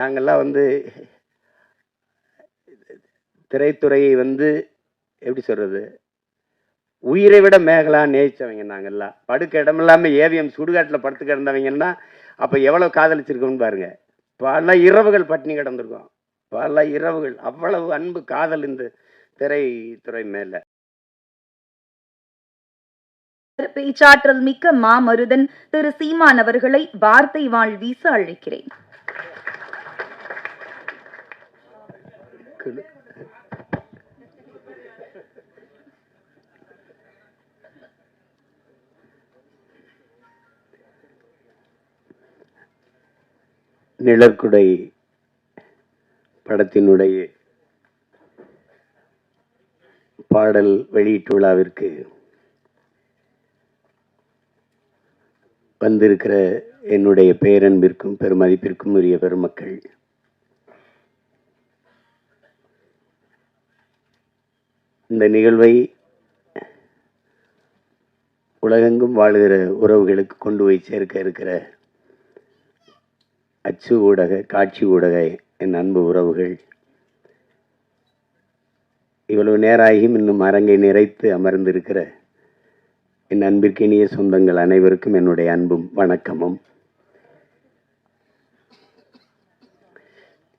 நாங்கள்லாம் வந்து திரைத்துறையை வந்து எப்படி சொல்கிறது உயிரை விட மேகலா நேசிச்சவங்க நாங்கள்லாம் படுக்க இடமில்லாமல் ஏவிஎம் சுடுகாட்டில் படுத்து கிடந்தவங்கன்னா அப்போ எவ்வளோ காதலிச்சிருக்கோம்னு பாருங்க. பல இரவுகள் பட்டினி கிடந்திருக்கோம். பல இரவுகள். அவ்வளவு அன்பு காதல் இந்த திரைத்துறை மேலே. பேச்சாற்றல் மிக்க மாமருதன் திரு சீமான் அவர்களை வார்த்தை வாழ் வீச அழைக்கிறேன். நிழற்குடை படத்தினுடைய பாடல் வெளியீட்டு விழாவிற்கு வந்திருக்கிற என்னுடைய பேரன்பிற்கும் பெருமதிப்பிற்கும் உரிய பெருமக்கள் இந்த நிகழ்வை உலகெங்கும் வாழுகிற உறவுகளுக்கு கொண்டு போய் சேர்க்க இருக்கிற அச்சு ஊடக காட்சி ஊடக என் அன்பு உறவுகள். இவ்வளவு நேராகியும் இன்னும் அரங்கை நிறைத்து அமர்ந்திருக்கிற என் அன்பிற்கினிய சொந்தங்கள் அனைவருக்கும் என்னுடைய அன்பும் வணக்கமும்.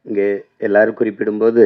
இங்கே எல்லாரும் குறிப்பிடும்போது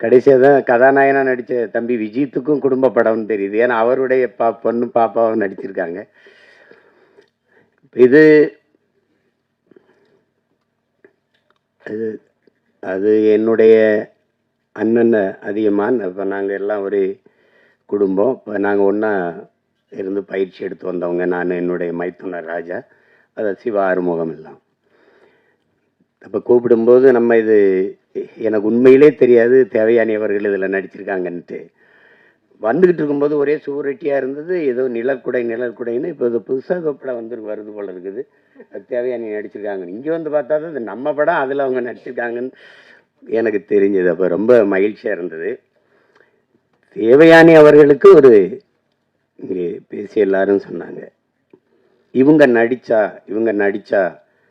கடைசியாக தான் கதாநாயகனாக நடித்த தம்பி விஜித்துக்கும் குடும்ப படம்னு தெரியுது. ஏன்னா அவருடைய பா பொண்ணு பாப்பாவும் நடிச்சிருக்காங்க. இது அது அது என்னுடைய அண்ணன் அதிகமாக இப்போ நாங்கள் எல்லாம் ஒரு குடும்பம். இப்போ நாங்கள் ஒன்றா இருந்து பயிற்சி எடுத்து வந்தவங்க. நான் என்னுடைய மைத்துனர் ராஜா. அதை சிவ ஆறுமுகம் எல்லாம். அப்போ கூப்பிடும்போது நம்ம இது எனக்கு உண்மையிலே தெரியாது தேவையானி அவர்கள் இதில் நடிச்சிருக்காங்கன்ட்டு. வந்துக்கிட்டு இருக்கும்போது ஒரே சுவரொட்டியாக இருந்தது ஏதோ நிழற்குடை நிழற்குடைன்னு இப்போ இது புதுசாக படம் வந்து வருது போல இருக்குது. அது தேவையானி நடிச்சிருக்காங்க. இங்கே வந்து பார்த்தா தான் இது நம்ம படம் அதில் அவங்க நடிச்சிருக்காங்கன்னு எனக்கு தெரிஞ்சது. அப்போ ரொம்ப மகிழ்ச்சியாக இருந்தது. தேவையானி அவர்களுக்கு ஒரு இங்கே பேசி எல்லாரும் சொன்னாங்க. இவங்க நடித்தா இவங்க நடித்தா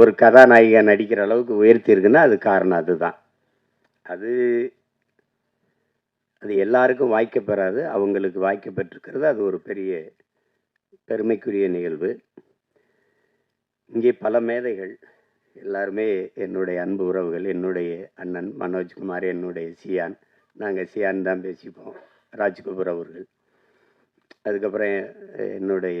ஒரு கதாநாயகா நடிக்கிற அளவுக்கு உயர்த்தி இருக்குன்னா அது காரணம் அதுதான். அது அது எல்லாருக்கும் வாய்க்க பெறாது. அவங்களுக்கு வாய்க்க பெற்றிருக்கிறது அது ஒரு பெரிய பெருமைக்குரிய நிகழ்வு. இங்கே பல மேதைகள் எல்லாருமே என்னுடைய அன்பு உறவுகள் என்னுடைய அண்ணன் மனோஜ்குமார் என்னுடைய சியான் நாங்கள் சியான் தான் பேசிப்போம் ராஜ்கபூர் அவர்கள். அதுக்கப்புறம் என்னுடைய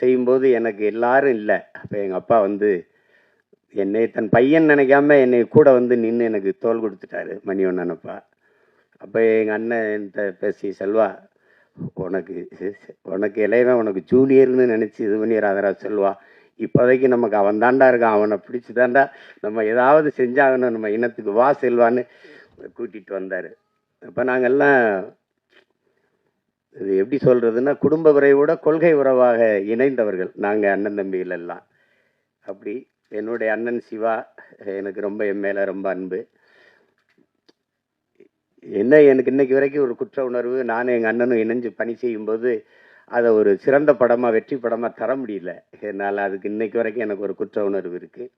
செய்யும்போது எனக்கு எல்லாரும் இல்லை. அப்போ எங்கள் அப்பா வந்து என்னை தன் பையன் நினைக்காம என்னை கூட வந்து நின்று எனக்கு தோல் கொடுத்துட்டாரு மணிவண்ணனப்பா அப்போ எங்கள் அண்ணன் என்கிட்ட பேசி செல்வா உனக்கு உனக்கு இளையவன் உனக்கு ஜூனியர்னு நினச்சி இது பண்ணி ராதரா செல்வா இப்போதைக்கு நமக்கு அவன் தாண்டா இருக்கான் அவனை பிடிச்சி தாண்டா நம்ம ஏதாவது செஞ்சாகணும் நம்ம இனத்துக்கு வா செல்வான்னு கூட்டிகிட்டு வந்தார். அப்போ நாங்கள்லாம் இது எப்படி சொல்கிறதுன்னா குடும்ப உறவோட கொள்கை உறவாக இணைந்தவர்கள். நாங்கள் அண்ணன் தம்பிகள் எல்லாம். அப்படி என்னுடைய அண்ணன் சிவா எனக்கு ரொம்ப என் மேலே ரொம்ப அன்பு. என்ன எனக்கு இன்னைக்கு வரைக்கும் ஒரு குற்ற உணர்வு நானும் எங்கள் அண்ணனும் இணைஞ்சு பணி செய்யும்போது அதை ஒரு சிறந்த படமாக வெற்றி படமாக தர முடியல. என்னால் அதுக்கு இன்னைக்கு வரைக்கும் எனக்கு ஒரு குற்ற உணர்வு இருக்குது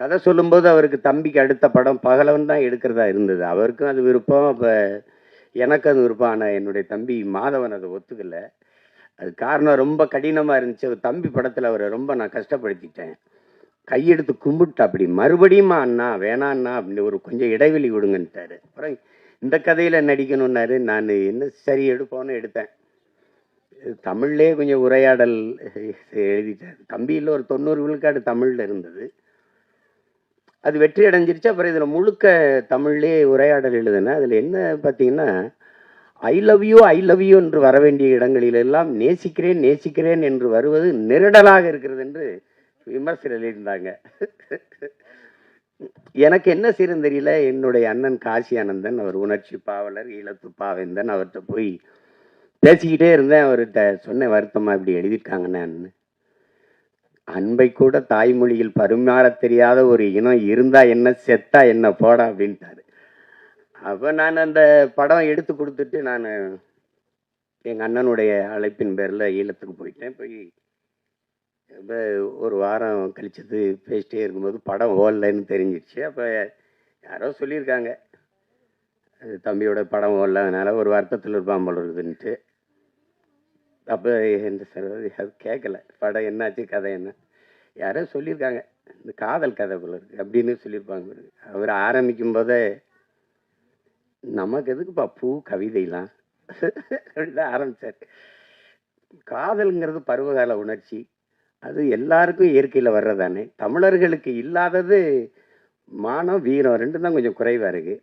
கதை சொல்லும்போது அவருக்கு தம்பிக்கு அடுத்த படம் பகலவன் தான் எடுக்கிறதா இருந்தது. அவருக்கும் அது விருப்பம். அப்போ எனக்கு அது விருப்பம். ஆனால் என்னுடைய தம்பி மாதவன் அதை ஒத்துக்கலை. அது காரணம் ரொம்ப கடினமாக இருந்துச்சு. அவர் தம்பி படத்தில் அவரை ரொம்ப நான் கஷ்டப்படுத்திட்டேன். கையெடுத்து கும்பிட்டு அப்படி. மறுபடியுமா அண்ணா வேணாண்ணா அப்படின்னு ஒரு கொஞ்சம் இடைவெளி விடுங்கன்ட்டாரு அப்புறம் இந்த கதையில் நடிக்கணும்னாரு. நான் என்ன சரி எடுப்போன்னு எடுத்தேன். தமிழ்லே கொஞ்சம் உரையாடல் எழுதிட்டார். தம்பியில் ஒரு தொண்ணூறு விழுக்காடு தமிழில் இருந்தது. அது வெற்றி அடைஞ்சிருச்சு. அப்புறம் இதில் முழுக்க தமிழ்லேயே உரையாடல் எழுதுனேன் அதில் என்ன பார்த்தீங்கன்னா I love you I love you என்று வர வேண்டிய இடங்களிலெல்லாம் நேசிக்கிறேன் நேசிக்கிறேன் என்று வருவது நெருடலாக இருக்கிறது என்று விமர்சனம் எழுதியிருந்தாங்க. எனக்கு என்ன செய்யறது தெரியல. என்னுடைய அண்ணன் காசி ஆனந்தன் அவர் உணர்ச்சி பாவலர் ஈழத்து பாவேந்தன் அவர்கிட்ட போய் பேசிக்கிட்டே இருந்தேன். அவர்கிட்ட சொன்ன வருத்தமாக இப்படி எழுதியிருக்காங்கண்ணான்னு அன்பை கூட தாய்மொழியில் பரிமாறத் தெரியாத ஒரு இனம் இருந்தா என்ன செத்தா என்ன போடா அப்படின்ட்டாரு. அப்போ நான் அந்த படம் எடுத்து கொடுத்துட்டு நான் எங்கள் அண்ணனுடைய அழைப்பின் பேரில் ஈழத்துக்கு போயிட்டேன். போய் இப்போ ஒரு வாரம் கழிச்சது பேசிட்டே இருக்கும்போது படம் ஓடலைன்னு தெரிஞ்சிருச்சு. அப்போ யாரோ சொல்லியிருக்காங்க. அது தம்பியோட படம் ஓடல அதனால் ஒரு வருத்தத்தில் இருப்பான் போல இருக்குதுன்ட்டு. அப்போ எந்த சார் அது கேட்கல படம் என்னாச்சு கதை என்ன? யாரோ சொல்லியிருக்காங்க. இந்த காதல் கதை போல அப்படின்னு சொல்லியிருப்பாங்க அவர் ஆரம்பிக்கும் போதே நமக்கு எதுக்குப்பா பூ கவிதைலாம்? தான் ஆரம்பிச்சார். காதலுங்கிறது பருவகால உணர்ச்சி. அது எல்லாருக்கும் இயற்கையில் வர்றதானே தமிழர்களுக்கு இல்லாதது மானம் வீரம் ரெண்டும் தான் கொஞ்சம் குறைவாக இருக்குது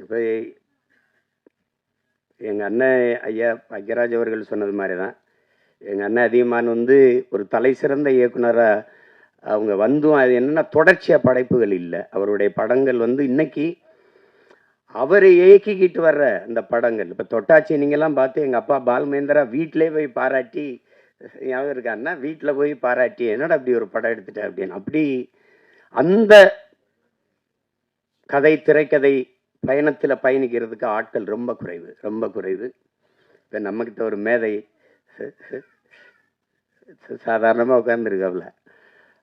இப்போ எங்கள் அண்ணன் ஐயா ஐயராஜ் அவர்கள் சொன்னது மாதிரி தான் எங்கள் அண்ணன் அதிகமான் வந்து ஒரு தலை சிறந்த இயக்குனராக அவங்க வந்தும் அது என்னென்னா தொடர்ச்சியாக படைப்புகள் இல்லை. அவருடைய படங்கள் வந்து இன்னைக்கு அவர் இயக்கிக்கிட்டு வர்ற அந்த படங்கள். இப்போ தொட்டாச்சி நீங்கள்லாம் பார்த்து எங்கள் அப்பா பால்மேந்திரா வீட்டிலே போய் பாராட்டி ஞாபகம் இருக்கான்னா வீட்டில் போய் பாராட்டி என்னடா அப்படி ஒரு படம் எடுத்துட்டேன் அப்படின்னு. அப்படி அந்த கதை திரைக்கதை பயணத்தில் பயணிக்கிறதுக்கு ஆட்கள் ரொம்ப குறைவு ரொம்ப குறைவு. இப்போ நம்மக்கிட்ட ஒரு மேதை சாதாரணமாக உட்காந்துருக்காப்புல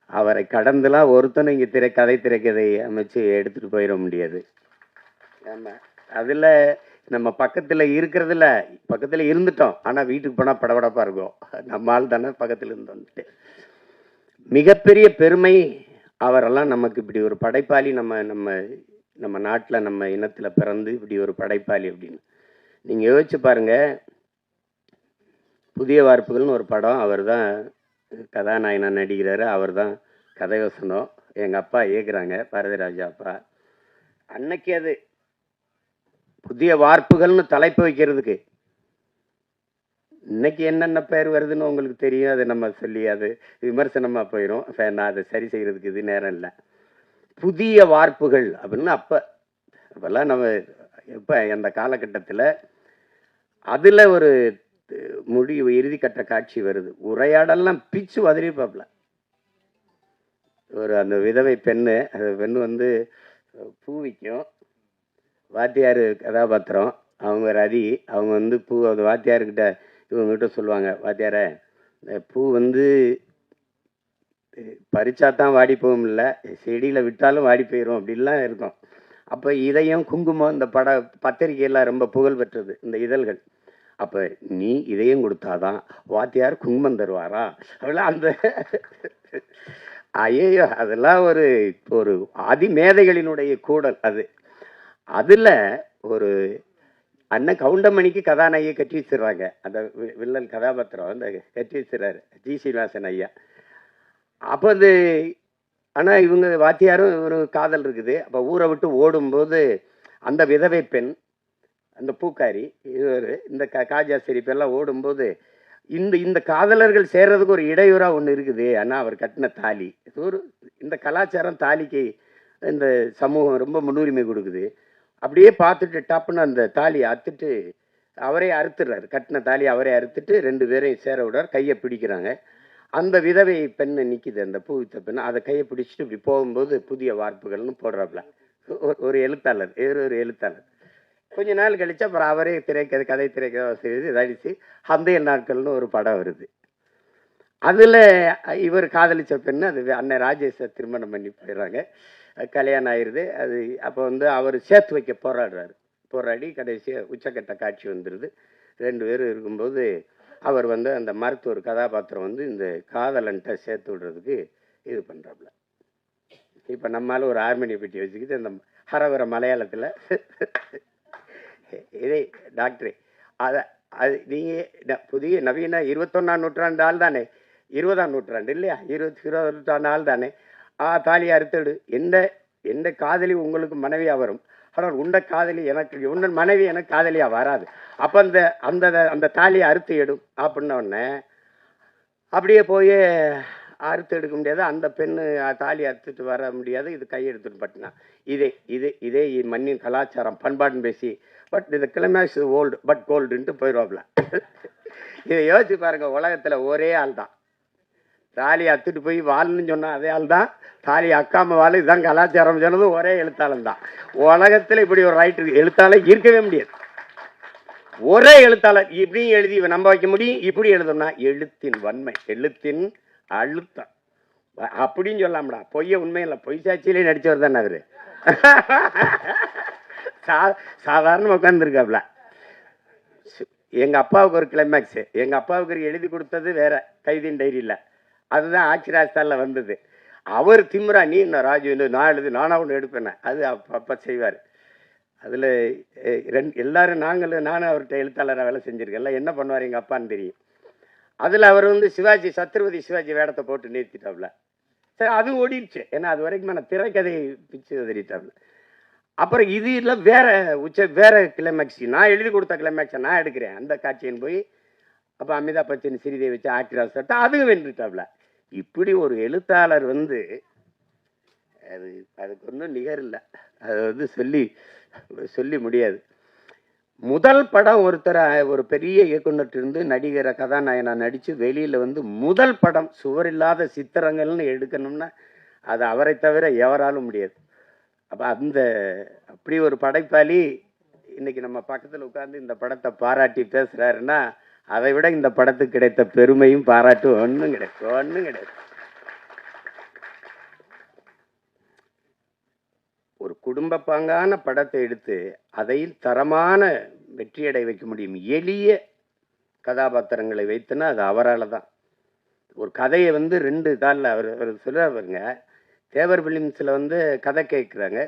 அவரை கடந்துலாம் ஒருத்தனும் இங்கே திரை கதை திரைக்கதை அமைச்சு எடுத்துகிட்டு போயிட முடியாது. ஆமாம் அதில் நம்ம பக்கத்தில் இருக்கிறதில்ல பக்கத்தில் இருந்துட்டோம். ஆனால் வீட்டுக்கு போனால் படபடப்பாக இருக்கும். நம்ம ஆள் தானே பக்கத்தில் இருந்து வந்துட்டு. மிகப்பெரிய பெருமை அவரெல்லாம் நமக்கு இப்படி ஒரு படைப்பாளி நம்ம நம்ம நம்ம நாட்டில் நம்ம இனத்தில் பிறந்து இப்படி ஒரு படைப்பாளி அப்படின்னு. நீங்கள் யோசிச்சு பாருங்க. புதிய வார்ப்புகள்னு ஒரு படம் அவர் தான் கதாநாயகனா நடிக்கிறாரு. அவர் தான் கதை வசனம் எங்கள் அப்பா இயக்குறாங்க பாரதிராஜா அப்பா. அன்னைக்கு அது புதிய வார்ப்புகள்னு தலைப்பு வைக்கிறதுக்கு. இன்னைக்கு என்னென்ன பேர் வருதுன்னு உங்களுக்கு தெரியும். அதை நம்ம சொல்லி அது விமர்சனமாக போயிடும் நான் அதை சரி செய்கிறதுக்கு இது நேரம் இல்லை. புதிய வார்ப்புகள் அப்படின்னு அப்போ அப்போல்லாம் நம்ம இப்போ அந்த காலகட்டத்தில் அதில் ஒரு அஹ், முடிவு இறுதிக்கட்ட காட்சி வருது. உரையாடல்லாம் பிச்சு உதறிப்பாப்புல ஒரு அந்த விதவை பெண்ணு அந்த பெண்ணு வந்து பூ விற்கும் வாத்தியார் கதாபாத்திரம் அவங்க ரதி அவங்க வந்து பூ அந்த வாத்தியார்கிட்ட இவங்ககிட்ட சொல்லுவாங்க வாத்தியாரை இந்த பூ வந்து பறிச்சா தான் வாடி போகும் இல்லை. செடியில் விட்டாலும் வாடி போயிடும் அப்படிலாம் இருக்கும். அப்போ இதயம் குங்குமம் இந்த பட பத்திரிகையெல்லாம் ரொம்ப புகழ் பெற்றது இந்த இதழ்கள். அப்போ நீ இதயம் கொடுத்தாதான் வாத்தியார் குங்குமம் தருவாரா? அப்படிலாம் அந்த ஐயோ அதெல்லாம் ஒரு ஒரு அதிமேதைகளினுடைய கூடல் அது. அதில் ஒரு அண்ணன் கவுண்டமணிக்கு கதாநாயகியை கட்டி வச்சிடுறாங்க. அந்த வில்லல் வில்லன் கதாபாத்திரம் அந்த கட்டி வச்சிடறாரு. ஜி. ஸ்ரீவாசன் ஐயா. அப்போ அது ஆனால் இவங்க வாத்தியாரும் ஒரு காதல் இருக்குது. அப்போ ஊரை விட்டு ஓடும்போது அந்த விதவை பெண் அந்த பூக்காரி இவர் இந்த கா காஜா ஷெரீப் ஓடும்போது இந்த இந்த காதலர்கள் சேர்றதுக்கு ஒரு இடையூறாக ஒன்று இருக்குது. ஆனால் அவர் கட்டின தாலி. இது ஒரு இந்த கலாச்சாரம் தாலிக்கு இந்த சமூகம் ரொம்ப முன்னுரிமை கொடுக்குது. அப்படியே பார்த்துட்டு டப்புன்னு அந்த தாலியை அறுத்துட்டு அவரே அறுத்துடுறாரு. கட்டின தாலி அவரே அறுத்துட்டு ரெண்டு பேரையும் சேர விடுறார். கையை பிடிக்கிறாங்க. அந்த விதவை பெண்ணை நிற்கிது அந்த பூவித்த பெண்ணை. அதை கையை பிடிச்சிட்டு இப்படி போகும்போது புதிய வார்ப்புகள்னு போடுறாப்புல. ஒரு- ஒரு எழுத்தாளர் இவர் ஒரு எழுத்தாளர். கொஞ்ச நாள் கழிச்சு அப்புறம் அவரே திரைக்கதை கதை திரைக்கதை செய்து நடித்து அந்தைய நாட்கள்னு ஒரு படம் வருது. அதில் இவர் காதலிச்ச பெண்ணு அது அண்ணன் ராஜேஷை திருமணம் பண்ணி போயிடுறாங்க. கல்யாணம் ஆயிடுது அது அப்போ வந்து அவர் சேர்த்து வைக்க போராடுறாரு. போராடி கடைசியாக உச்சக்கட்ட காட்சி வந்துடுது ரெண்டு பேரும் இருக்கும்போது அவர் வந்து அந்த மருத்துவர் கதாபாத்திரம் வந்து இந்த காதலன்ட்ட சேர்த்து விடுறதுக்கு இது பண்ணுறாப்புல இப்போ நம்மால் ஒரு ஆர்மனியை பெட்டி வச்சுக்கிட்டு அந்த ஹரவர மலையாளத்தில் இதே டாக்டரே அதை அது நீங்கள் புதிய நவீன இருபத்தொன்னாம் நூற்றாண்டு ஆள் தானே இருபதாம் நூற்றாண்டு இல்லையா? இருபத்தி இருபது நூற்றாண்டு ஆள் தானே. ஆ தாலி அறுத்தடு எந்த எந்த காதலி உங்களுக்கு மனைவியாக வரும்? அப்புறம் உண்ட காதலி எனக்கு உன்னன் மனைவி எனக்கு காதலியாக வராது. அப்போ அந்த அந்த அந்த தாலியை அறுத்து எடும் அப்படின்னோடனே அப்படியே போய் அறுத்து எடுக்க முடியாது. அந்த பெண்ணு தாலி அறுத்துட்டு வர முடியாது. இது கையெடுத்துட்டு பட்டினா. இதே இதே இதே மண்ணின் கலாச்சாரம் பண்பாடுன்னு பேசி பட் இந்த கிளைமேக்ஸ் ஓல்டு பட் கோல்டுன்ட்டு போயிடுவாப்ல இதை யோசிச்சு பாருங்கள் உலகத்தில் ஒரே ஆள் தான் தாலி அத்துட்டு போய் வாழ்னு சொன்ன அதே ஆள் தான் தாலி அக்காம வாழ் இதுதான் கலாச்சாரம் சொன்னது ஒரே எழுத்தாளன் தான். உலகத்தில் இப்படி ஒரு ரைட்டர் எழுத்தாளர் இருக்கவே முடியாது. ஒரே எழுத்தாளர் இப்படியும் எழுதி நம்ப வைக்க முடியும். இப்படி எழுதணும்னா எழுத்தின் வன்மை எழுத்தின் அழுத்தம். அப்படின்னு சொல்லாமடா. பொய்ய உண்மை இல்லை. பொய் சாட்சியிலே நடிச்சவர் தானே அவர். சா சாதாரண உட்காந்துருக்காப்ல எங்கள் அப்பாவுக்கு ஒரு கிளைமேக்ஸு எங்கள் அப்பாவுக்கு ஒரு எழுதி கொடுத்தது வேற. கைதின் டைரியில். அதுதான் ஆட்சிராஜ்தானில் வந்தது. அவர் திம்ரா நீ நான் ராஜு நான் எழுது நானாக ஒன்று எடுப்பேன்? அது அப்போ அப்போ செய்வார். அதில் ரெண்டு எல்லாரும் நாங்களும் நானும் அவர்கிட்ட எழுத்தாளராக வேலை செஞ்சுருக்கேன். என்ன பண்ணுவார் எங்கள் அப்பான்னு தெரியும். அதில் அவர் வந்து சிவாஜி சத்ரபதி சிவாஜி வேடத்தை போட்டு நிறுத்திட்டாப்ல. சரி அதுவும் ஓடிடுச்சு. ஏன்னா அது வரைக்கும் நான் திரைக்கதையை பிச்சு உதறிட்டாப்ல அப்புறம் இது இல்லை வேற உச்ச வேற கிளைமேக்ஸ் நான் எழுதி கொடுத்த கிளைமேக்ஸை நான் எடுக்கிறேன். அந்த காட்சியின் போய் அப்போ அமிதாப் பச்சன் சிறிதை வச்சு ஆக்டிராஸ் அதுவும் வென்றுட்டாப்ல. இப்படி ஒரு எழுத்தாளர் வந்து அது அதுக்கு ஒன்றும் நிகர் இல்லை. அது வந்து சொல்லி சொல்லி முடியாது. முதல் படம் ஒருத்தர் ஒரு பெரிய இயக்குனர்கிட்ட இருந்து நடிகரை கதாநாயகனா நடித்து வெளியில் வந்து முதல் படம் சுவர் இல்லாத சித்திரங்கள்னு எடுக்கணும்னா அது அவரை தவிர எவராலும் முடியாது. அப்போ அந்த அப்படி ஒரு படைப்பாளி இன்னைக்கு நம்ம பக்கத்தில் உட்காந்து இந்த படத்தை பாராட்டி பேசுகிறாருன்னா அதை விட இந்த படத்துக்கு கிடைத்த பெருமையும் பாராட்டும். ஒன்றும் கிடையாது ஒன்றும் கிடையாது. ஒரு குடும்ப பாங்கான படத்தை எடுத்து அதையும் தரமான வெற்றியடை வைக்க முடியும். எளிய கதாபாத்திரங்களை வைத்துனா அது அவரால் தான் ஒரு கதையை வந்து ரெண்டு தாளில் அவர் அவர் சொல்கிறார் தேவர் பிலிம்ஸில் வந்து கதை கேட்குறாங்க.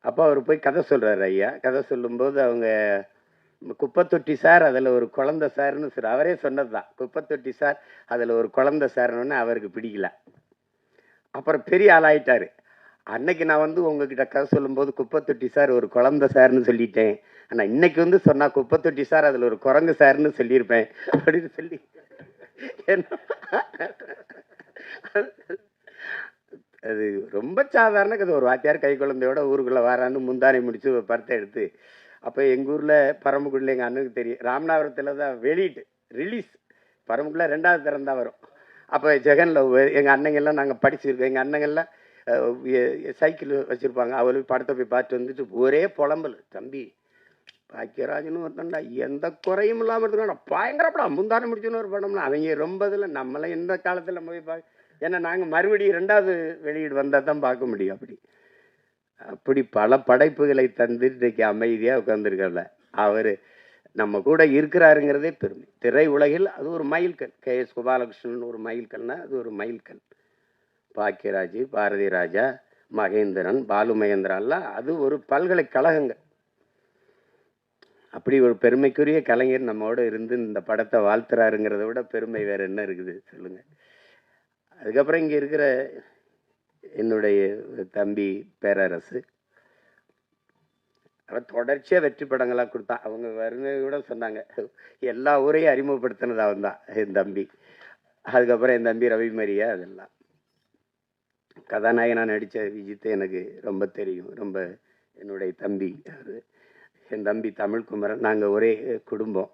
அப்போ அவர் போய் கதை சொல்கிறாரு ஐயா. கதை சொல்லும்போது அவங்க குப்பத்தொட்டி சார் அதில் ஒரு குழந்த சார்னு சார் அவரே சொன்னது தான் குப்பத்தொட்டி சார் அதில் ஒரு குழந்த சார்னு அவருக்கு பிடிக்கல. அப்புறம் பெரிய ஆளாயிட்டார். அன்னைக்கு நான் வந்து உங்ககிட்ட கதை சொல்லும்போது குப்பத்தொட்டி சார் ஒரு குழந்த சார்னு சொல்லிட்டேன். ஆனால் இன்னைக்கு வந்து சொன்னா குப்பத்தொட்டி சார் அதில் ஒரு குரங்கு சார்னு சொல்லியிருப்பேன். அப்படின்னு சொல்லி அது ரொம்ப சாதாரண கதை. ஒரு வாத்தியார் கை குழந்தையோட ஊருக்குள்ளே வாரான்னு முந்தானை முடிச்சு ஒரு படத்தை எடுத்து அப்போ எங்கள் ஊரில் பரமக்குடியில் எங்கள் அண்ணனுக்கு தெரியும். ராமநாதபுரத்தில் தான் வெளியீட்டு ரிலீஸ் பரமக்குடியில் ரெண்டாவது தரம் வரும். அப்போ ஜெகனில் எங்கள் அண்ணங்கள்லாம் நாங்கள் படிச்சிருக்கோம். எங்கள் அண்ணங்கள்லாம் சைக்கிள் வச்சுருப்பாங்க. அவளுக்கு படத்தை போய் பார்த்து வந்துட்டு ஒரே புலம்பல். தம்பி பாக்கியராஜன் ஒருத்தன்டா எந்த குறையும் இல்லாமல் இருக்கான்டா பயங்கர படம் முந்தானை முடிச்சுன்னு ஒரு படம்னா அவங்க ரொம்ப இதில் நம்மளாம் எந்த காலத்தில் போய் பா ஏன்னா நாங்கள் மறுபடியும் ரெண்டாவது வெளியீடு வந்தால் தான் பார்க்க முடியும் அப்படி. அப்படி பல படைப்புகளை தந்து இன்றைக்கு அமைதியாக உட்காந்துருக்கல அவர் நம்ம கூட இருக்கிறாருங்கிறதே பெருமை. திரை உலகில் அது ஒரு மைல்கல். கே. எஸ். கோபாலகிருஷ்ணன் ஒரு மைல்கல்னா அது ஒரு மைல்கல். பாக்கியராஜ் பாரதி ராஜா மகேந்திரன் பாலு மகேந்திராலாம் அது ஒரு பல்கலைக்கழகங்கள். அப்படி ஒரு பெருமைக்குரிய கலைஞர் நம்மோட இருந்து இந்த படத்தை வாழ்த்துறாருங்கிறத விட பெருமை வேறு என்ன இருக்குது? சொல்லுங்கள் அதுக்கப்புறம் இங்கே இருக்கிற என்னுடைய தம்பி பேரரசு. அவன் தொடர்ச்சியாக வெற்றி படங்களாக கொடுத்தான் அவங்க வருங்க கூட சொன்னாங்க. எல்லா ஊரையும் அறிமுகப்படுத்தினது அவன் தான் என் தம்பி. அதுக்கப்புறம் என் தம்பி ரவி மரியா அதெல்லாம். கதாநாயகனாக நடித்த விஜித்தை எனக்கு ரொம்ப தெரியும். ரொம்ப என்னுடைய தம்பி அவர். என் தம்பி தமிழ்குமரன். நாங்கள் ஒரே குடும்பம்.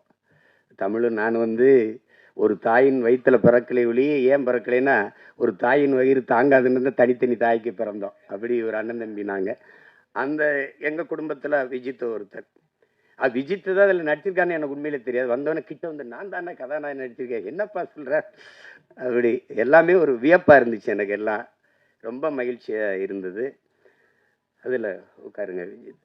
தமிழும் நான் வந்து ஒரு தாயின் வயிற்றுல பிறக்கலை ஒழிய ஏன் பிறக்கலைன்னா ஒரு தாயின் வயிறு தாங்காதுன்னு தான் தனித்தனி தாய்க்கு பிறந்தோம். அப்படி ஒரு அண்ணன் தம்பி நாங்கள் அந்த எங்கள் குடும்பத்தில் விஜித் ஒருத்தர். அது விஜித் தான் அதில் நடிச்சிருக்கான்னு எனக்கு உண்மையிலே தெரியாது. வந்தவொடனே கிட்ட வந்து நான் தானே கதாநாயகன் நடிச்சிருக்கேன். என்னப்பா சொல்கிற அப்படி. எல்லாமே ஒரு வியப்பாக இருந்துச்சு எனக்கு எல்லாம். ரொம்ப மகிழ்ச்சியாக இருந்தது. அதில் உட்காருங்க விஜித்.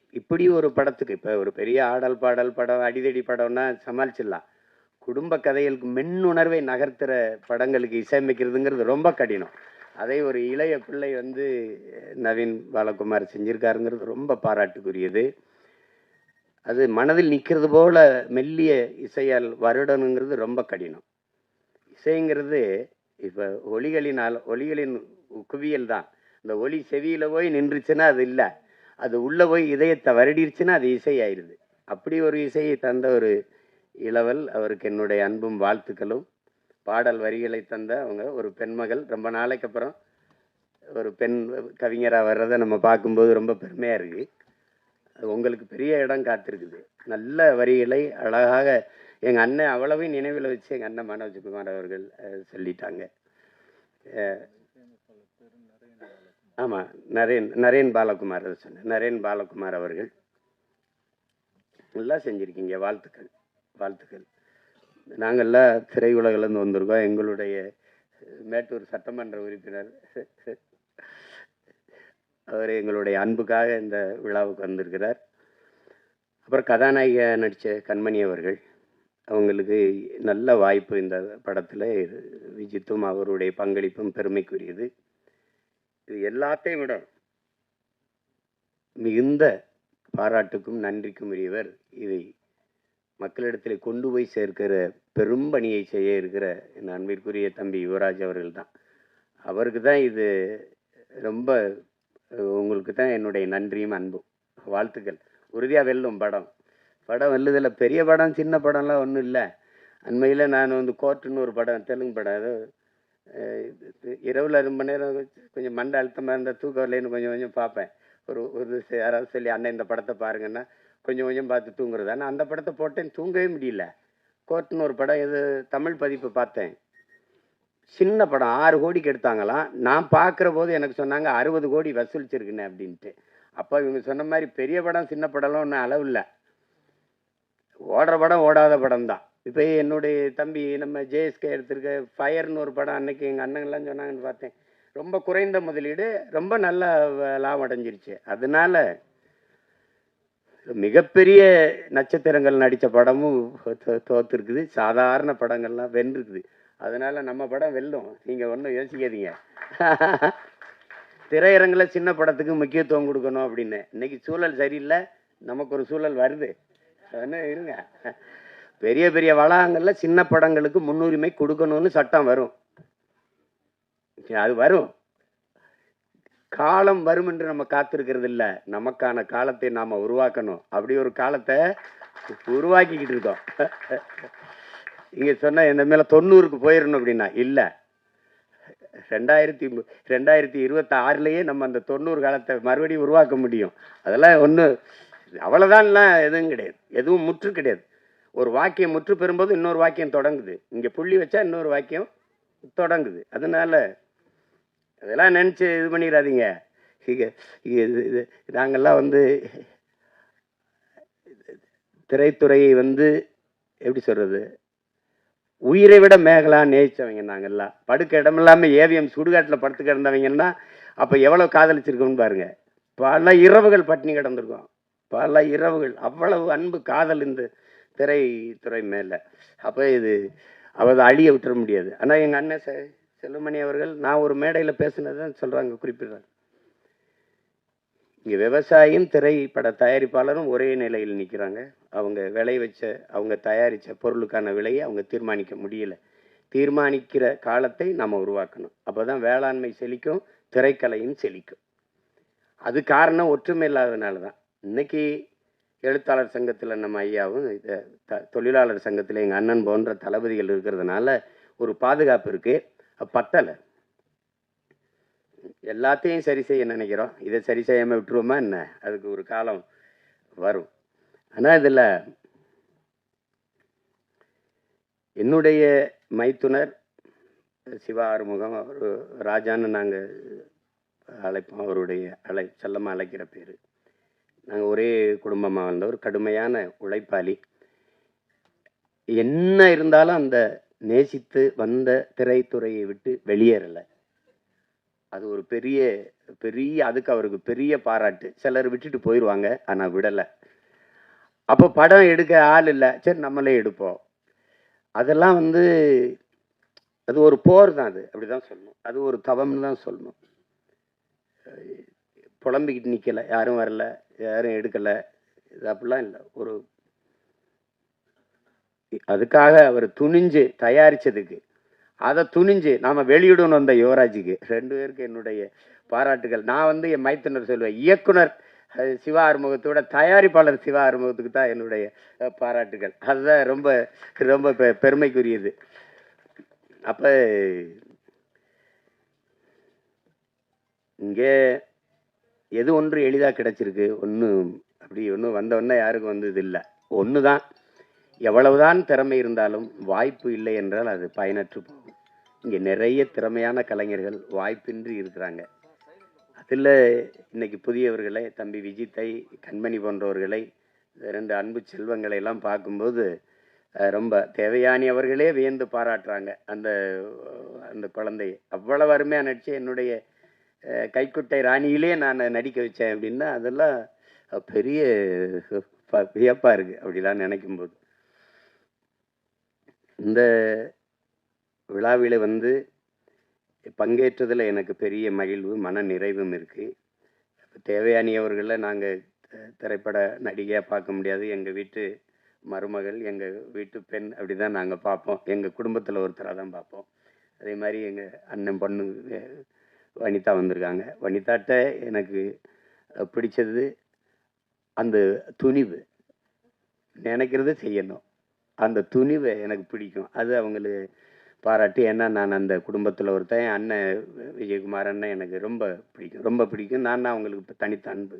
இப்படி ஒரு படத்துக்கு இப்போ ஒரு பெரிய ஆடல் பாடல் படம் அடிதடி படம்னா சமாளிச்சிடலாம். குடும்ப கதைகளுக்கு மென்னுணர்வை நகர்த்துற படங்களுக்கு இசையமைக்கிறதுங்கிறது ரொம்ப கடினம். அதை ஒரு இளைய பிள்ளை வந்து நவீன் பாலகுமார் செஞ்சிருக்காருங்கிறது ரொம்ப பாராட்டுக்குரியது. அது மனதில் நிற்கிறது போல மெல்லிய இசையால் வருடணுங்கிறது ரொம்ப கடினம். இசைங்கிறது இப்போ ஒலிகளினால் ஒளிகளின் குவியல் தான். இந்த ஒளி செவியில் போய் நின்றுச்சுன்னா அது இல்லை. அது உள்ளே போய் இதயத்தை வருடிருச்சுன்னா அது இசை அப்படி ஒரு இசையை தந்த ஒரு இளவல் அவருக்கு என்னுடைய அன்பும் வாழ்த்துக்களும். பாடல் வரிகளை தந்த அவங்க ஒரு பெண்மகள் ரொம்ப நாளைக்கு அப்புறம் ஒரு பெண் கவிஞராக வர்றதை நம்ம பார்க்கும்போது ரொம்ப பெருமையாக இருக்குது அது உங்களுக்கு பெரிய இடம் காத்திருக்குது. நல்ல வரிகளை அழகாக எங்கள் அண்ணன் அவ்வளவையும் நினைவில் வச்சு எங்கள் அண்ணன் மனோஜ்குமார் அவர்கள் சொல்லிட்டாங்க. ஆமாம் நரேன் நரேன் பாலகுமார் அதை சொன்னேன் நரேன் பாலகுமார் அவர்கள் நல்லா செஞ்சுருக்கீங்க வாழ்த்துக்கள் வாழ்த்துக்கள். நாங்கள்லாம் திரையுலகிலேருந்து வந்திருக்கோம். எங்களுடைய மேட்டூர் சட்டமன்ற உறுப்பினர். அவர் எங்களுடைய அன்புக்காக இந்த விழாவுக்கு வந்திருக்கிறார். அப்புறம் கதாநாயக நடித்த கண்மணி அவர்கள் அவங்களுக்கு நல்ல வாய்ப்பு இந்த படத்தில் விஜித்தும் அவருடைய பங்களிப்பும் பெருமைக்குரியது. இது எல்லாத்தையும் விட மிகுந்த பாராட்டுக்கும் நன்றிக்கும் உரியவர் இதை மக்களிடத்தில் கொண்டு போய் சேர்க்கிற பெரும் பணியை செய்ய இருக்கிற என் அன்பிற்குரிய தம்பி யுவராஜ் அவர்கள் தான் அவருக்கு தான் இது ரொம்ப உங்களுக்கு தான் என்னுடைய நன்றியும் அன்பும். வாழ்த்துக்கள். உறுதியாக வெல்லும் படம். படம் வெல்லுதில் பெரிய படம் சின்ன படம்லாம் ஒன்றும் இல்லை. அண்மையில் நான் வந்து கோர்ட்டுன்னு ஒரு படம் தெலுங்கு படம் அது இரவில் ரொம்ப நேரம் கொஞ்சம் மண்டை அழுத்தமாக இருந்தால் தூக்கம் வரலைன்னு கொஞ்சம் கொஞ்சம் பார்ப்பேன். ஒரு ஒரு யாராவது சொல்லி அண்ணன் இந்த படத்தை பாருங்கன்னா கொஞ்சம் கொஞ்சம் பார்த்து தூங்குறது? ஆனால் அந்த படத்தை போட்டேன் தூங்கவே முடியல. கோர்ட்டுன்னு ஒரு படம் இது தமிழ் பதிப்பு பார்த்தேன். சின்ன படம் ஆறு கோடிக்கு எடுத்தாங்களாம். நான் பார்க்குற போது எனக்கு சொன்னாங்க அறுபது கோடி வசூலிச்சிருக்குண்ணே அப்படின்ட்டு. அப்போ இவங்க சொன்ன மாதிரி பெரிய படம் சின்ன படம்லாம் ஒன்றும் அளவு இல்லை. ஓடுற படம் ஓடாத படம் தான் இப்போ என்னுடைய தம்பி நம்ம ஜேஎஸ்கே எடுத்திருக்க ஃபயர்னு ஒரு படம் அன்னைக்கு எங்கள் அண்ணங்கள்லாம் சொன்னாங்கன்னு பார்த்தேன். ரொம்ப குறைந்த முதலீடு ரொம்ப நல்ல லாபம் அடைஞ்சிருச்சு. அதனால மிகப்பெரிய நட்சத்திரங்கள் நடித்த படமும் தோத்துருக்குது. சாதாரண படங்கள்லாம் வென்றுருக்குது. அதனால நம்ம படம் வெல்லும். நீங்கள் ஒன்றும் யோசிக்காதீங்க. திரையரங்கில் சின்ன படத்துக்கு முக்கியத்துவம் கொடுக்கணும் அப்படின்னு. இன்னைக்கு சூழல் சரியில்லை. நமக்கு ஒரு சூழல் வருது. அதனால் இருங்க. பெரிய பெரிய வளாகங்களில் சின்ன படங்களுக்கு முன்னுரிமை கொடுக்கணும்னு சட்டம் வரும். அது வரும். காலம் வரும் என்று நம்ம காத்திருக்கிறது இல்லை. நமக்கான காலத்தை நாம் உருவாக்கணும். அப்படி ஒரு காலத்தை உருவாக்கிக்கிட்டு இருக்கோம். இங்கே சொன்ன இந்த மேலே தொண்ணூறுக்கு போயிடணும் அப்படின்னா இல்லை. ரெண்டாயிரத்தி ரெண்டாயிரத்தி இருபத்தி நம்ம அந்த தொண்ணூறு காலத்தை மறுபடியும் உருவாக்க முடியும். அதெல்லாம் ஒன்று அவ்வளோதான்லாம் எதுவும் கிடையாது. எதுவும் முற்று கிடையாது. ஒரு வாக்கியம் முற்று பெறும்போது இன்னொரு வாக்கியம் தொடங்குது. இங்கே புள்ளி வச்சா இன்னொரு வாக்கியம் தொடங்குது. அதனால அதெல்லாம் நினச்சி இது பண்ணிடாதீங்க. இது நாங்கள்லாம் வந்து திரைத்துறையை வந்து எப்படி சொல்கிறது உயிரை விட மேகலா நேசிச்சவங்க நாங்கள்லாம் படுக்க இடம் இல்லாமல் ஏவிஎம் சுடுகாட்டில் படுத்து கிடந்தவங்கன்னா அப்போ எவ்வளோ காதலிச்சிருக்கோம்னு பாருங்கள் பல இரவுகள் பட்டினி கிடந்திருக்கோம். பல இரவுகள். அவ்வளவு அன்பு காதல் இந்த திரைத்துறை மேலே. அப்போ இது அவள் அழிய விட்டுற முடியாது. ஆனால் எங்கள் அண்ணன் செ அவர்கள் நான் ஒரு மேடையில் பேசுனதான் சொல்கிறாங்க குறிப்பிடுறாங்க. இங்கே விவசாயியும் திரைப்பட தயாரிப்பாளரும் ஒரே நிலையில் நிற்கிறாங்க அவங்க விளை வச்ச அவங்க தயாரித்த பொருளுக்கான விலையை அவங்க தீர்மானிக்க முடியல. தீர்மானிக்கிற காலத்தை நம்ம உருவாக்கணும். அப்போ தான் வேளாண்மை செழிக்கும் திரைக்கலையும் செழிக்கும். அது காரணம் ஒற்றுமை இல்லாதனால தான் இன்னைக்கு எழுத்தாளர் சங்கத்தில் நம்ம ஐயாவும் இதை த- தொழிலாளர் சங்கத்தில் எங்கள் அண்ணன் போன்ற தளபதிகள் இருக்கிறதுனால ஒரு பாதுகாப்பு இருக்குது பத்தலை. எல்லாத்தையும் சரி செய்ய நினைக்கிறோம். இதை சரி செய்யாமல் விட்டுருவோமா என்ன? அதுக்கு ஒரு காலம் வரும். ஆனால் இதில் என்னுடைய மைத்துனர் சிவா ஆறுமுகம் அவர் ராஜான்னு நாங்கள் அழைப்போம். அவருடைய அழை செல்லமாக அழைக்கிற பேர். நாங்கள் ஒரே குடும்பமாக வந்தவர் கடுமையான உழைப்பாளி. என்ன இருந்தாலும் அந்த நேசித்து வந்த திரைத்துறையை விட்டு வெளியேறலை. அது ஒரு பெரிய பெரிய அதுக்கு அவருக்கு பெரிய பாராட்டு. சிலர் விட்டுட்டு போயிடுவாங்க ஆனால் விடலை. அப்போ படம் எடுக்க ஆள் இல்லை. சரி நம்மளே எடுப்போம். அதெல்லாம் வந்து அது ஒரு போர் தான் அது. அப்படி தான் சொல்லணும். அது ஒரு தவம்னு தான் சொல்லணும். புலம்பிக்கிட்டு நிற்கலை யாரும் வரல. யாரும் எடுக்கலை. இது அப்படிலாம் இல்லை. ஒரு அதுக்காக அவர் துணிஞ்சு தயாரித்ததுக்கு அதை துணிஞ்சு நாம் வெளியிடணும் வந்த யுவராஜுக்கு. ரெண்டு பேருக்கு என்னுடைய பாராட்டுகள். நான் வந்து என் மைத்துனர் சொல்லுவேன். இயக்குனர் சிவா ஆறுமுகத்தோட தயாரிப்பாளர் சிவா ஆறுமுகத்துக்கு தான் என்னுடைய பாராட்டுகள். அதுதான் ரொம்ப ரொம்ப பெ- பெருமைக்குரியது. அப்போ இங்கே எது ஒன்று எளிதாக கிடச்சிருக்கு? ஒன்றும் அப்படி ஒன்றும் வந்தவொடனே யாருக்கும் யாருக்கும் இது இல்லை. ஒன்று தான் எவ்வளவுதான் திறமை இருந்தாலும் வாய்ப்பு இல்லை என்றால் அது பயனற்று போகும். இங்கே நிறைய திறமையான கலைஞர்கள் வாய்ப்பின்றி இருக்கிறாங்க. அதில் இன்றைக்கி புதியவர்களை தம்பி விஜித்தை கண்மணி போன்றவர்களை ரெண்டு அன்பு செல்வங்களை எல்லாம் பார்க்கும்போது ரொம்ப தேவையானி அவர்களே வியந்து பாராட்டுறாங்க அந்த அந்த குழந்தையை. அவ்வளவு அருமையாக நடிச்சு என்னுடைய கைக்குட்டை ராணியிலே நான் நடிக்க வச்சேன் அப்படின்னா அதெல்லாம் பெரிய ப- இருக்குது அப்படிலாம் நினைக்கும்போது. இந்த விழாவில் வந்து பங்கேற்றதில் எனக்கு பெரிய மகிழ்வு மன நிறைவும் இருக்குது தேவையானி அவர்களில் நாங்கள் திரைப்பட நடிகையாக பார்க்க முடியாது. எங்கள் வீட்டு மருமகள் எங்கள் வீட்டு பெண் அப்படி தான் நாங்கள் பார்ப்போம். எங்கள் குடும்பத்தில் ஒருத்தராக தான் பார்ப்போம். அதே மாதிரி எங்கள் அண்ணன் பொண்ணு வனிதா வந்திருக்காங்க. வனிதாட்ட எனக்கு பிடிச்சது அந்த துணிவு. நினைக்கிறத செய்யணும். அந்த துணிவை எனக்கு பிடிக்கும். அது அவங்களுக்கு பாராட்டி ஏன்னா நான் அந்த குடும்பத்தில் ஒருத்தன் என் அண்ணன் விஜயகுமார் அண்ணன் எனக்கு ரொம்ப பிடிக்கும். ரொம்ப பிடிக்கும். நான் தான் அவங்களுக்கு இப்ப தனித்த அன்பு.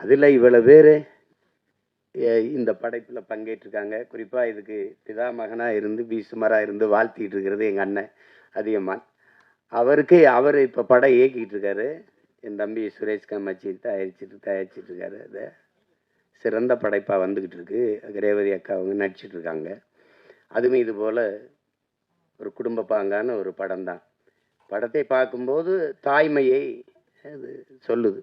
அதில் இவ்வளோ பேர் இந்த படைப்பில் பங்கேற்றிருக்காங்க. குறிப்பாக இதுக்கு பிதாமகனாக இருந்து பீசுமராக இருந்து வாழ்த்திட்டு இருக்கிறது எங்கள் அண்ணன் அதிகமான் அவருக்கு அவர் இப்போ படம் இயக்கிட்டு இருக்காரு என் தம்பி சுரேஷ் காமாட்சி தயாரிச்சுட்டு தயாரிச்சிட்டு இருக்காரு அதை. சிறந்த படைப்பாக வந்துக்கிட்டு இருக்கு ரேவதி அக்கா அவங்க நடிச்சிட்டு இருக்காங்க அதுவும் இது போல் ஒரு குடும்ப பாங்கான ஒரு படம் தான் படத்தை பார்க்கும்போது தாய்மையை அது சொல்லுது.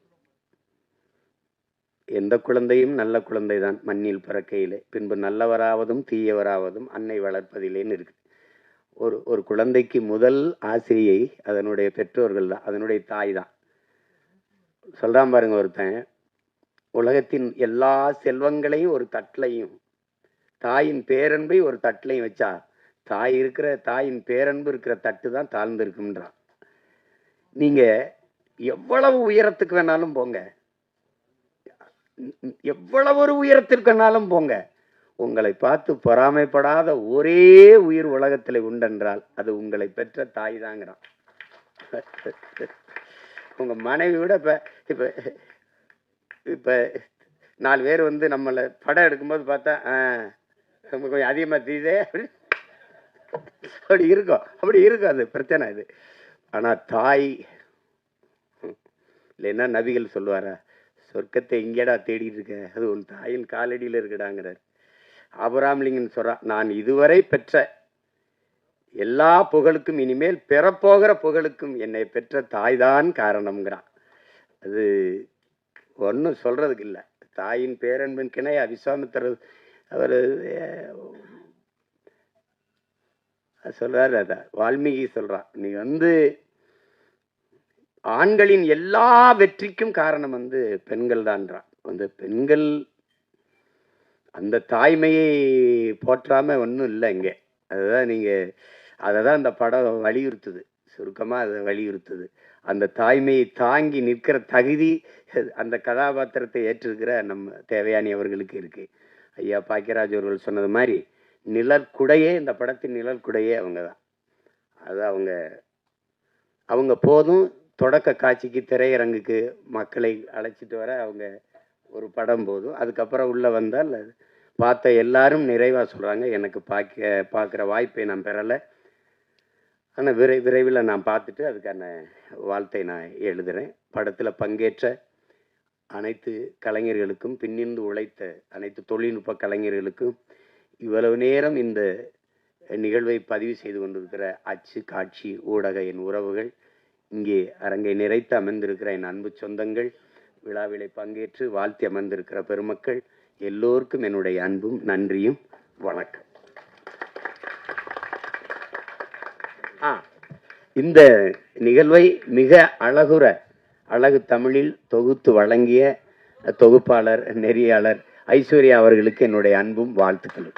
எந்த குழந்தையும் நல்ல குழந்தை தான் மண்ணில் பிறக்கையிலே. பின்பு நல்லவராவதும் தீயவராவதும் அன்னை வளர்ப்பதிலேன்னு இருக்குது ஒரு ஒரு குழந்தைக்கு முதல் ஆசிரியை அதனுடைய பெற்றோர்கள் தான் அதனுடைய தாய் தான். சொல்கிறான் பாருங்க ஒருத்தன் உலகத்தின் எல்லா செல்வங்களையும் ஒரு தட்டிலையும் தாயின் பேரன்பை ஒரு தட்டிலையும் வச்சா தாய் இருக்கிற தாயின் பேரன்பு இருக்கிற தட்டு தான் தாழ்ந்து நீங்கள் எவ்வளவு உயரத்துக்கு வேணாலும் போங்க. எவ்வளவு ஒரு உயரத்திற்கு வேணாலும் போங்க. உங்களை பார்த்து பொறாமைப்படாத ஒரே உயிர் உலகத்தில் உண்டென்றால் அது உங்களை பெற்ற தாய் தாங்கிறான். உங்கள் மனைவி விட இப்போ இப்போ இப்போ நாலு பேர் வந்து நம்மளை படம் எடுக்கும்போது பார்த்தா ஆ, கொஞ்சம் அதிகமாக தீதே அப்படி இருக்கும் அப்படி இருக்கும் அது பிரச்சனை இது ஆனால் தாய் இல்லைன்னா நபிகள் சொல்லுவாரா சொர்க்கத்தை எங்கேடா தேடிட்டு இருக்க? அது உன் தாயின் காலடியில் இருக்கடாங்கிறார். ஆபராம்லிங்கன் சொல்கிறான் நான் இதுவரை பெற்ற எல்லா புகழுக்கும் இனிமேல் பெறப்போகிற புகழுக்கும் என்னை பெற்ற தாய்தான் காரணம்ங்கிறான். அது ஒன்றும் சொல்கிறதுக்கு இல்லை. தாயின் பேரன்பின் கிணைய விஸ்வாமித்திரர் அவர் சொல்கிறார் அதை வால்மீகி சொல்கிறான் நீ வந்து ஆண்களின் எல்லா வெற்றிக்கும் காரணம் வந்து பெண்கள் தான்றான் வந்து பெண்கள் அந்த தாய்மையை போற்றாமல் ஒன்றும் இல்லை இங்கே. அதுதான் நீங்கள் அதை தான் அந்த படம் வலியுறுத்துது. சுருக்கமாக அதை வலியுறுத்துது. அந்த தாய்மையை தாங்கி நிற்கிற தகுதி அந்த கதாபாத்திரத்தை ஏற்றிருக்கிற நம்ம தேவையானி அவர்களுக்கு இருக்கு. ஐயா பாக்கியராஜ் அவர்கள் சொன்னது மாதிரி நிழற்குடையே இந்த படத்தின் நிழற்குடையே அவங்க தான். அது அவங்க அவங்க போதும் தொடக்க காட்சிக்கு திரையரங்குக்கு மக்களை அழைச்சிட்டு வர அவங்க ஒரு படம் போதும். அதுக்கப்புறம் உள்ளே வந்தால் பார்த்த எல்லாரும் நிறைவாக சொல்கிறாங்க எனக்கு பார்க்க பார்க்குற வாய்ப்பை நான் பெறலை. ஆனால் விரை விரைவில் நான் பார்த்துட்டு அதுக்கான வாழ்த்தை நான் எழுதுகிறேன் படத்தில் பங்கேற்ற அனைத்து கலைஞர்களுக்கும் பின்னிருந்து உழைத்த அனைத்து தொழில்நுட்ப கலைஞர்களுக்கும் இவ்வளவு நேரம் இந்த நிகழ்வை பதிவு செய்து கொண்டிருக்கிற அச்சு காட்சி ஊடக என் உறவுகள் இங்கே அரங்கை நிறைத்து அமர்ந்திருக்கிற என் அன்பு சொந்தங்கள் விழாவிலே பங்கேற்று வாழ்த்தி அமர்ந்திருக்கிற பெருமக்கள் எல்லோருக்கும் என்னுடைய அன்பும் நன்றியும். வணக்கம். ஆ இந்த நிகழ்வை மிக அழகுற அழகு தமிழில் தொகுத்து வழங்கிய தொகுப்பாளர் நெறியாளர் ஐஸ்வர்யா அவர்களுக்கு என்னுடைய அன்பும் வாழ்த்துக்களும்.